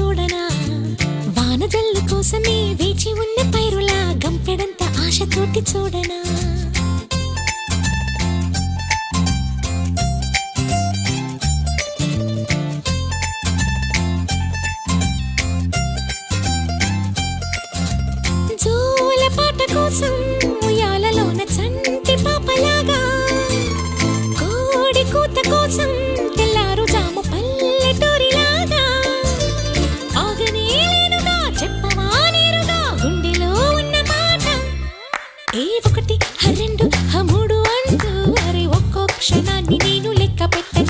చూడనా? వానజల్లు కోసమే వేచి ఉన్న పైరులా గంపెడంత ఆశతోటి చూడనా? ఒకటి రెండు మూడు అంటూ అరే ఒక్కో క్షణాన్ని నేను లెక్క పెట్ట